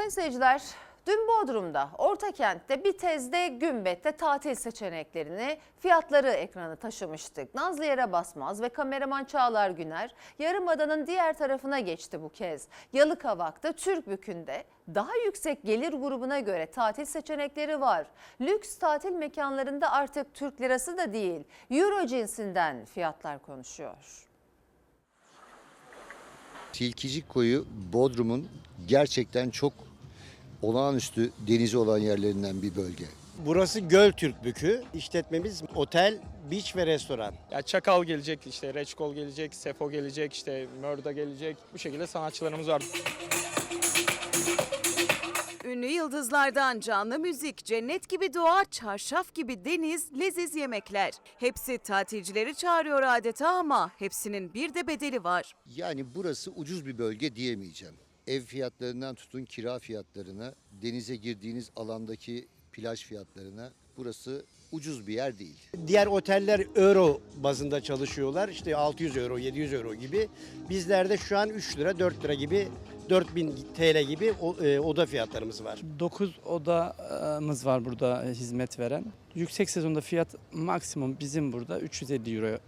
Sayın seyirciler, dün Bodrum'da, Ortakent'te, Bitez'de, Gümbet'te tatil seçeneklerini, fiyatları ekranı taşımıştık. Nazlı Yere Basmaz ve kameraman Çağlar Güner, Yarımada'nın diğer tarafına geçti bu kez. Yalıkavak'ta, Türkbükü'nde daha yüksek gelir grubuna göre tatil seçenekleri var. Lüks tatil mekanlarında artık Türk lirası da değil, Euro cinsinden fiyatlar konuşuyor. Tilkicik koyu Bodrum'un gerçekten çok olağanüstü denizi olan yerlerinden bir bölge. Burası Göl Türkbükü. İşletmemiz otel, beach ve restoran. Ya Çakal gelecek, işte Reçkol gelecek, Sefo gelecek, işte Mörda gelecek. Bu şekilde sanatçılarımız var. Ünlü yıldızlardan canlı müzik, cennet gibi doğa, çarşaf gibi deniz, leziz yemekler. Hepsi tatilcileri çağırıyor adeta ama hepsinin bir de bedeli var. Yani burası ucuz bir bölge diyemeyeceğim. Ev fiyatlarından tutun kira fiyatlarına, denize girdiğiniz alandaki plaj fiyatlarına burası ucuz bir yer değil. Diğer oteller euro bazında çalışıyorlar. İşte 600 euro, 700 euro gibi. Bizlerde şu an 3 lira, 4 lira gibi 4000 TL gibi e, oda fiyatlarımız var. 9 odamız var burada e, hizmet veren. Yüksek sezonda fiyat maksimum bizim burada 350 euro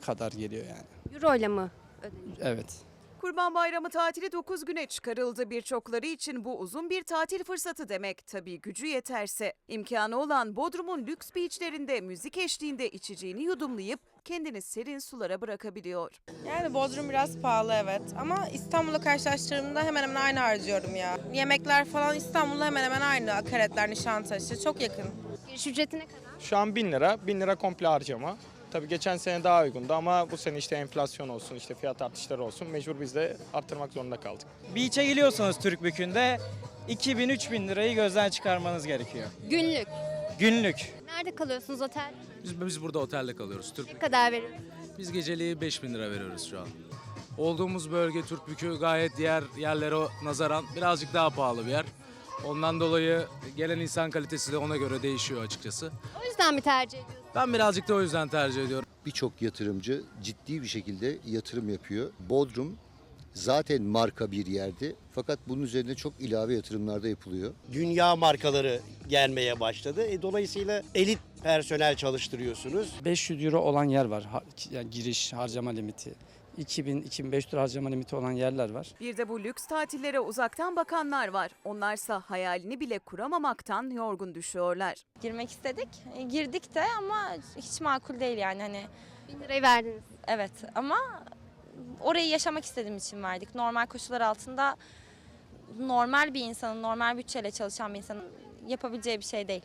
kadar geliyor yani. Euro ile mi ödeniyor? Evet. Kurban Bayramı tatili 9 güne çıkarıldı. Birçokları için bu uzun bir tatil fırsatı demek. Tabii gücü yeterse. İmkanı olan Bodrum'un lüks beachlerinde müzik eşliğinde içeceğini yudumlayıp kendini serin sulara bırakabiliyor. Yani Bodrum biraz pahalı evet ama İstanbul'la karşılaştırdığımda hemen hemen aynı harcıyorum ya. Yemekler falan İstanbul'la hemen hemen aynı. Akaretler, Nişantaşı çok yakın. Giriş ücreti ne kadar? Şu an 1000 lira, 1000 lira komple harcama. Tabii geçen sene daha uygundu ama bu sene işte enflasyon olsun, işte fiyat artışları olsun mecbur biz de arttırmak zorunda kaldık. Beach'e geliyorsanız Türkbükü'nde 2000-3000 lirayı gözden çıkarmanız gerekiyor. Günlük. Günlük. Nerede kalıyorsunuz otel? Biz, biz burada otelde kalıyoruz. Türk, Ne kadar veriyorsunuz? biz geceliği 5000 lira veriyoruz şu an. Olduğumuz bölge Türkbükü gayet diğer yerlere nazaran birazcık daha pahalı bir yer. Ondan dolayı gelen insan kalitesi de ona göre değişiyor açıkçası. O yüzden mi tercih ediyorsunuz? Ben birazcık da o yüzden tercih ediyorum. Birçok yatırımcı ciddi bir şekilde yatırım yapıyor. Bodrum zaten marka bir yerdi fakat bunun üzerine çok ilave yatırımlar da yapılıyor. Dünya markaları gelmeye başladı. E, dolayısıyla elit personel çalıştırıyorsunuz. 500 euro olan yer var. Ha- yani giriş harcama limiti. 2000-2500 lira harcama limiti olan yerler var. Bir de bu lüks tatillere uzaktan bakanlar var. Onlarsa hayalini bile kuramamaktan yorgun düşüyorlar. girmek istedik. E, Girdik de ama hiç makul değil yani hani 1000 lirayı verdiniz. evet ama orayı yaşamak istediğim için verdik. Normal koşullar altında normal bir insanın, normal bütçeyle çalışan bir insanın yapabileceği bir şey değil.